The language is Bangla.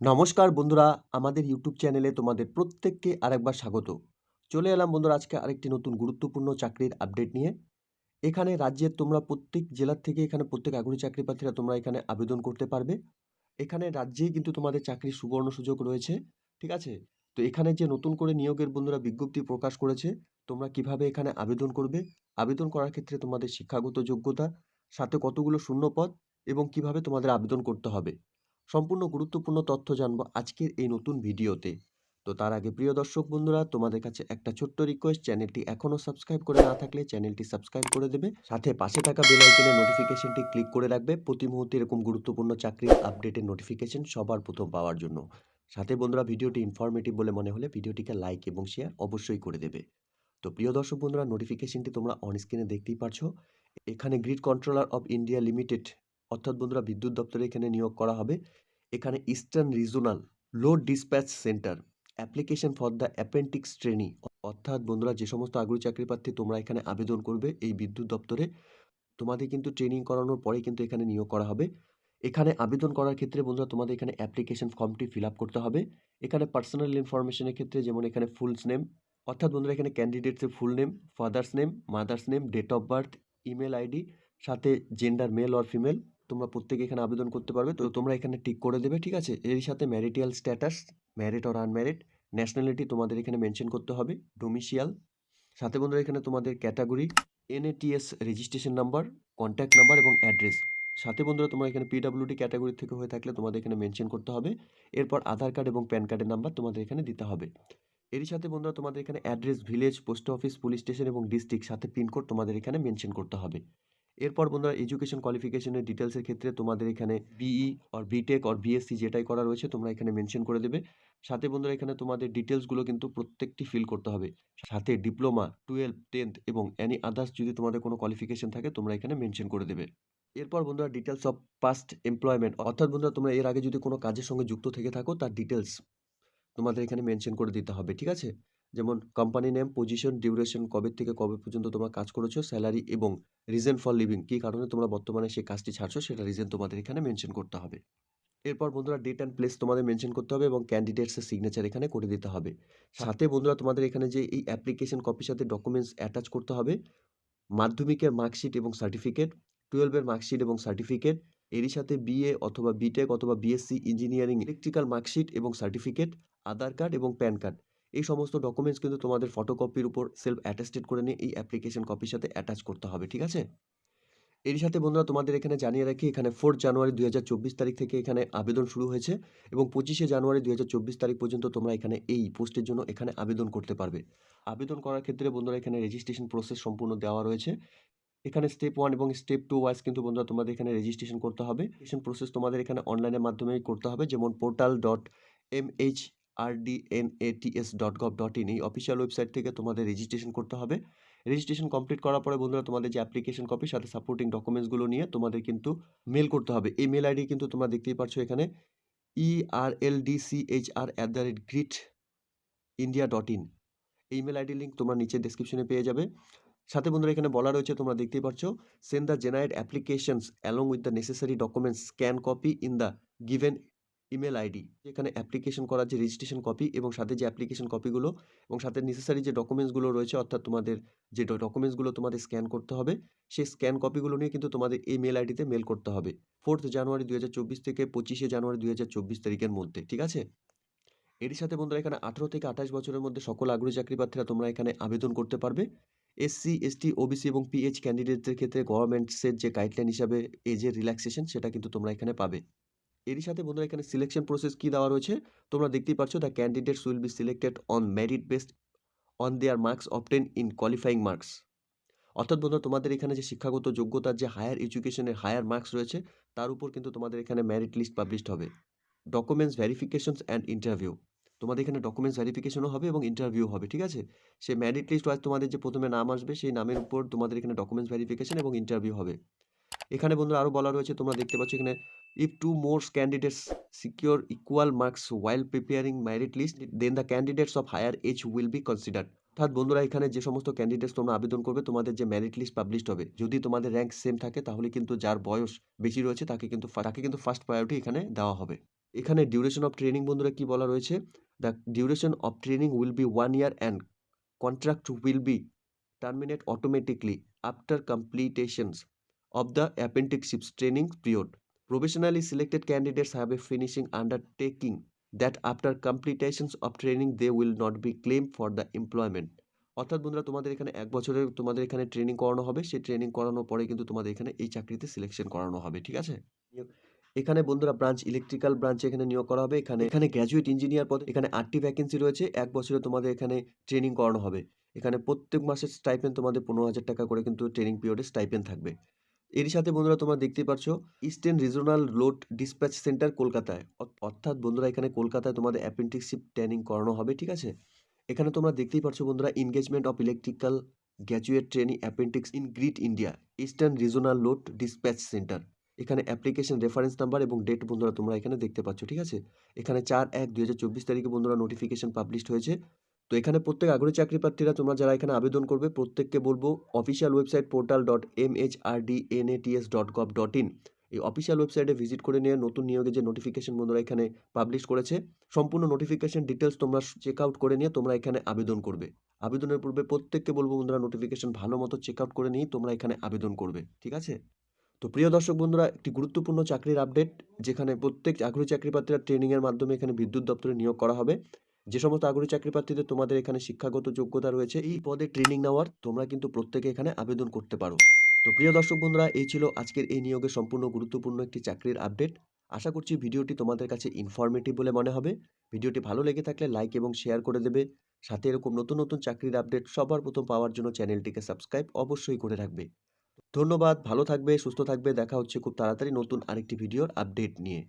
নমস্কার বন্ধুরা, আমাদের ইউটিউব চ্যানেলে তোমাদের প্রত্যেককে আরেকবার স্বাগত। চলে এলাম বন্ধুরা আজকে আরেকটি নতুন গুরুত্বপূর্ণ চাকরির আপডেট নিয়ে। এখানে রাজ্যের তোমরা প্রত্যেক জেলার থেকে এখানে প্রত্যেক আগ্রহী চাকরি প্রার্থীরা তোমরা এখানে আবেদন করতে পারবে। এখানে রাজ্যেই কিন্তু তোমাদের চাকরির সুবর্ণ সুযোগ রয়েছে, ঠিক আছে? তো এখানে যে নতুন করে নিয়োগের বন্ধুরা বিজ্ঞপ্তি প্রকাশ করেছে, তোমরা কীভাবে এখানে আবেদন করবে? আবেদন করার ক্ষেত্রে তোমাদের শিক্ষাগত যোগ্যতা, সাথে কতগুলো শূন্য পদ এবং কীভাবে তোমাদের আবেদন করতে হবে? সম্পূর্ণ গুরুত্বপূর্ণ তথ্য জানব আজকের এই নতুন ভিডিওতে। তো তার আগে প্রিয় দর্শক বন্ধুরা, তোমাদের কাছে একটা ছোট্ট রিকোয়েস্ট চ্যানেলটি এখনও সাবস্ক্রাইব করে না থাকলে চ্যানেলটি সাবস্ক্রাইব করে দেবে। সাথে পাশে থাকা বেল আইকনের নোটিফিকেশনটি ক্লিক করে রাখবে। প্রতি মুহূর্তে এরকম গুরুত্বপূর্ণ চাকরির আপডেটের নোটিফিকেশন সবার প্রথম পাওয়ার জন্য। সাথে বন্ধুরা, ভিডিওটি ইনফরমেটিভ বলে মনে হলে ভিডিওটিকে লাইক এবং শেয়ার অবশ্যই করে দেবে। তো প্রিয় দর্শক বন্ধুরা নোটিফিকেশনটি তোমরা অন স্ক্রিনে দেখতেই পারছ। এখানে grid controller of India limited অর্থাৎ বন্ধুরা বিদ্যুৎ দপ্তরে এখানে নিয়োগ করা হবে। এখানে eastern regional load dispatch centre application for the apprentice trainee অর্থাৎ বন্ধুরা যে সমস্ত আগ্রহী চাকরি প্রার্থী তোমরা এখানে আবেদন করবে এই বিদ্যুৎ দপ্তরে, তোমাদের কিন্তু ট্রেনিং করানোর পরে কিন্তু এখানে নিয়োগ করা হবে। এখানে আবেদন করার ক্ষেত্রে বন্ধুরা তোমাদের এখানে অ্যাপ্লিকেশন ফর্মটি ফিল করতে হবে। এখানে পার্সোনাল ইনফরমেশনের ক্ষেত্রে যেমন এখানে ফুলস নেম অর্থাৎ বন্ধুরা এখানে ক্যান্ডিডেটসের full name father's name mother's name date of birth email ID সাথে জেন্ডার মেল অর ফিমেল তোমরা প্রত্যেকে এখানে আবেদন করতে পারবে। তো তোমরা এখানে টিক করে দেবে, ঠিক আছে? এর সাথে marital status married or unmarried nationality তোমাদের এখানে মেনশন করতে হবে ডোমিসিয়াল সাথে বন্ধুরা, এখানে তোমাদের category, NATS registration number, contact number এবং অ্যাড্রেস। সাথে বন্ধুরা, তোমরা এখানে পিডাব্লিউডি ক্যাটাগরি থেকে হয়ে থাকলে তোমাদের এখানে মেনশন করতে হবে। এরপর আধার কার্ড এবং প্যান কার্ডের নাম্বার তোমাদের এখানে দিতে হবে। এরই সাথে বন্ধুরা, তোমাদের এখানে address, village, post office, police station এবং ডিস্ট্রিক্ট, সাথে পিনকোড তোমাদের এখানে মেনশন করতে হবে। এরপর বন্ধুরা এডুকেশন কোয়ালিফিকেশনের ডিটেলসের ক্ষেত্রে তোমাদের এখানে BE or BTech or BSc যেটাই করা রয়েছে তোমরা এখানে মেনশন করে দেবে। সাথে বন্ধুরা এখানে তোমাদের ডিটেলসগুলো কিন্তু প্রত্যেকটি ফিল করতে হবে। সাথে ডিপ্লোমা টুয়েলভ টেন্থ এবং অ্যানি আদার্স যদি তোমাদের কোনো কোয়ালিফিকেশন থাকে তোমরা এখানে মেনশন করে দেবে। এরপর বন্ধুরা ডিটেলস অফ পাস্ট এমপ্লয়মেন্ট অর্থাৎ বন্ধুরা তোমরা এর আগে যদি কোনো কাজের সঙ্গে যুক্ত থেকে থাকো তার ডিটেলস তোমাদের এখানে মেনশন করে দিতে হবে, ঠিক আছে? যেমন কোম্পানি নেম পজিশন ডিউরেশন কবে থেকে কবে পর্যন্ত তোমরা কাজ করেছ স্যালারি এবং রিজন ফর লিভিং কী কারণে তোমরা বর্তমানে সেই কাজটি ছাড়ছো, সেটা রিজন তোমাদের এখানে মেনশন করতে হবে। এরপর বন্ধুরা ডেট অ্যান্ড প্লেস তোমাদের মেনশন করতে হবে এবং ক্যান্ডিডেটসের সিগনেচার এখানে করে দিতে হবে। সাথে বন্ধুরা তোমাদের এখানে যে এই অ্যাপ্লিকেশন কপির সাথে ডকুমেন্টস অ্যাটাচ করতে হবে, মাধ্যমিকের মার্কশিট এবং সার্টিফিকেট টুয়েলভের মার্কশিট এবং সার্টিফিকেট এরই সাথে বিএ অথবা বিটেক অথবা বিএসসি ইঞ্জিনিয়ারিং ইলেকট্রিক্যাল মার্কশিট এবং সার্টিফিকেট আধার কার্ড এবং প্যান কার্ড এই সমস্ত ডকুমেন্টস কিন্তু তোমাদের ফটোকপির উপর সেলফ অ্যাটাস্টেড করে নিয়ে এই অ্যাপ্লিকেশন কপির সাথে অ্যাটাচ করতে হবে, ঠিক আছে? এর সাথে বন্ধুরা তোমাদের এখানে জানিয়ে রাখি, এখানে ফোর্থ জানুয়ারি দুই হাজার চব্বিশ তারিখ থেকে এখানে আবেদন শুরু হয়েছে এবং পঁচিশে জানুয়ারি দুই হাজার চব্বিশ তারিখ পর্যন্ত তোমরা এখানে এই পোস্টের জন্য এখানে আবেদন করতে পারবে। আবেদন করার ক্ষেত্রে বন্ধুরা এখানে রেজিস্ট্রেশন প্রসেস সম্পূর্ণ দেওয়া রয়েছে। এখানে স্টেপ ওয়ান এবং স্টেপ টু ওয়াইজ কিন্তু বন্ধুরা তোমাদের এখানে রেজিস্ট্রেশন করতে হবে। রেজিস্ট্রেশন প্রসেস তোমাদের এখানে অনলাইনের মাধ্যমেই করতে হবে, যেমন portal dot M H RDNATS dot gov dot in এই অফিসিয়াল ওয়েবসাইট থেকে তোমাদের রেজিস্ট্রেশন করতে হবে। রেজিস্ট্রেশন কমপ্লিট করার পরে বন্ধুরা, তোমাদের যে অ্যাপ্লিকেশন কপি সাথে সাপোর্টিং ডকুমেন্টসগুলো নিয়ে তোমাদের কিন্তু মেল করতে হবে। এই মেল আইডি কিন্তু তোমরা দেখতেই পাচ্ছ এখানে E E R L D C H R at the rate grid India dot in এই মেল আইডি লিঙ্ক তোমরা নিচে ডিসক্রিপশনে পেয়ে যাবে। সাথে বন্ধুরা, এখানে বলা রয়েছে, তোমরা দেখতেই পাচ্ছ send the generate applications along with the necessary documents scan copy in the given email ID এখানে অ্যাপ্লিকেশন করার যে রেজিস্ট্রেশন কপি এবং সাথে যে অ্যাপ্লিকেশন কপিগুলো এবং সাথে নেসেসারি যে ডকুমেন্টসগুলো রয়েছে, অর্থাৎ তোমাদের যে ডকুমেন্টসগুলো তোমাদের স্ক্যান করতে হবে, সেই স্ক্যান কপিগুলো নিয়ে কিন্তু তোমাদের এই মেল আইডিতে মেল করতে হবে। ফোর্থ জানুয়ারি দুই হাজার চব্বিশ থেকে পঁচিশে জানুয়ারি দুই হাজার চব্বিশ তারিখের মধ্যে, ঠিক আছে? এরই সাথে বন্ধুরা, এখানে আঠেরো থেকে আঠাশ বছরের মধ্যে সকল আগ্রহী চাকরি প্রার্থীরা তোমরা এখানে আবেদন করতে পারবে। এসসি এসটি ওবিসি এবং পিএইচ ক্যান্ডিডেটদের ক্ষেত্রে গভর্নমেন্টসের যে গাইডলাইন হিসাবে এজের রিল্যাক্সেশন সেটা কিন্তু তোমরা এখানে পাবে। এরই সাথে বন্ধুরা এখানে সিলেকশন প্রসেস কী দেওয়া রয়েছে? তোমরা দেখতেই পাচ্ছ the candidates will be selected on merit based on their marks obtain in qualifying marks অর্থাৎ বন্ধুরা তোমাদের এখানে যে শিক্ষাগত যোগ্যতার যে হায়ার এডুকেশনের হায়ার মার্কস রয়েছে, তার উপর কিন্তু তোমাদের এখানে মেরিট লিস্ট পাবলিশড হবে। ডকুমেন্টস ভেরিফিকেশনস অ্যান্ড ইন্টারভিউ তোমাদের এখানে ডকুমেন্টস ভেরিফিকেশনও হবে এবং ইন্টারভিউ হবে, ঠিক আছে? সেই মেরিট লিস্ট ওয়াইজ তোমাদের যে প্রথমে নাম আসবে, সেই নামের উপর তোমাদের এখানে ডকুমেন্টস ভেরিফিকেশন এবং ইন্টারভিউ হবে। এখানে বন্ধুরা আরও বলা রয়েছে, তোমরা দেখতে পাচ্ছ এখানে if two more candidates secure equal marks while preparing merit list then the candidates of higher age will be considered অর্থাৎ বন্ধুরা, এখানে যে সমস্ত ক্যান্ডিডেটস তোমরা আবেদন করবে, তোমাদের যে মেরিট লিস্ট পাবলিশড হবে, যদি তোমাদের র্যাঙ্ক সেম থাকে, তাহলে কিন্তু যার বয়স বেশি রয়েছে, তাকে কিন্তু তাকে কিন্তু ফার্স্ট প্রায়োরিটি এখানে দেওয়া হবে। এখানে ডিউরেশন অফ ট্রেনিং বন্ধুরা কি বলা রয়েছে? The duration of training will be one year and contract will be terminate automatically after completions of the apprenticeships training period. Professionally selected candidates have a finishing undertaking that after completions of training, they will not be claimed for the employment. অর্থাৎ বন্ধুরা, তোমাদের এখানে এক বছরের, তোমাদের এখানে ট্রেনিং করানো হবে। সেই ট্রেনিং করানোর পরে কিন্তু তোমাদের এখানে এই চাকরিতে সিলেকশন করানো হবে, ঠিক আছে? এখানে বন্ধুরা ব্রাঞ্চ ইলেকট্রিক্যাল ব্রাঞ্চে এখানে নিয়োগ করা হবে। এখানে এখানে গ্র্যাজুয়েট ইঞ্জিনিয়ার পদে, এখানে আটটি ভ্যাকেন্সি রয়েছে। এক বছরে তোমাদের এখানে ট্রেনিং করানো হবে। এখানে প্রত্যেক মাসের স্টাইপেন তোমাদের পনেরো হাজার টাকা করে কিন্তু ট্রেনিং পিরিয়ডে স্টাইপেন থাকবে। এরই সাথে বন্ধুরা তোমরা দেখতে পাচ্ছ eastern regional load dispatch centre কলকাতায়। অর- অর্থাৎ বন্ধুরা এখানে কলকাতায় তোমাদের অ্যাপ্রেন্টিসশিপ ট্রেনিং করানো হবে, ঠিক আছে? এখানে তোমরা দেখতেই পাচ্ছ বন্ধুরা engagement of electrical graduate training apprentice in grid India eastern regional load dispatch centre এখানে অ্যাপ্লিকেশন রেফারেন্স নাম্বার এবং ডেট বন্ধুরা তোমরা এখানে দেখতে পাচ্ছ, ঠিক আছে? এখানে চার এক চব্বিশ তারিখে বন্ধুরা নোটিফিকেশন পাবলিশড হয়েছে। তো এখানে প্রত্যেক আগ্রহী চাকরি প্রার্থীরা তোমরা যারা এখানে আবেদন করবে, প্রত্যেককে বলব official website portal dot M H R D N A T S dot gov dot in এই অফিসিয়াল ওয়েবসাইটে ভিজিট করে নিয়ে নতুন নিয়োগের যে নোটিফিকেশন বন্ধুরা এখানে পাবলিশ করেছে, সম্পূর্ণ নোটিফিকেশন ডিটেলস তোমরা চেক আউট করে নিয়ে তোমরা এখানে আবেদন করবে। আবেদনের পূর্বে প্রত্যেককে বলব বন্ধুরা নোটিফিকেশন ভালো মতো চেক আউট করে নিয়ে তোমরা এখানে আবেদন করবে, ঠিক আছে? তো প্রিয় দর্শক বন্ধুরা, একটি গুরুত্বপূর্ণ চাকরির আপডেট যেখানে প্রত্যেক আগ্রহী চাকরি প্রার্থীরা ট্রেনিংয়ের মাধ্যমে এখানে বিদ্যুৎ দপ্তরে নিয়োগ করা হবে। যে সমস্ত আগ্রহী চাকরি প্রার্থীদের তোমাদের এখানে শিক্ষাগত যোগ্যতা রয়েছে, এই পদে ট্রেনিং নেওয়ার তোমরা কিন্তু প্রত্যেকে এখানে আবেদন করতে পারো। তো প্রিয় দর্শক বন্ধুরা, এই ছিল আজকের এই নিয়োগের সম্পূর্ণ গুরুত্বপূর্ণ একটি চাকরির আপডেট আশা করছি ভিডিওটি তোমাদের কাছে ইনফরমেটিভ বলে মনে হবে। ভিডিওটি ভালো লেগে থাকলে লাইক এবং শেয়ার করে দেবে। সাথে এরকম নতুন নতুন চাকরির আপডেট সবার প্রথম পাওয়ার জন্য চ্যানেলটিকে সাবস্ক্রাইব অবশ্যই করে রাখবে। ধন্যবাদ, ভালো থাকবে, সুস্থ থাকবে। দেখা হচ্ছে খুব তাড়াতাড়ি নতুন আরেকটি ভিডিওর আপডেট নিয়ে।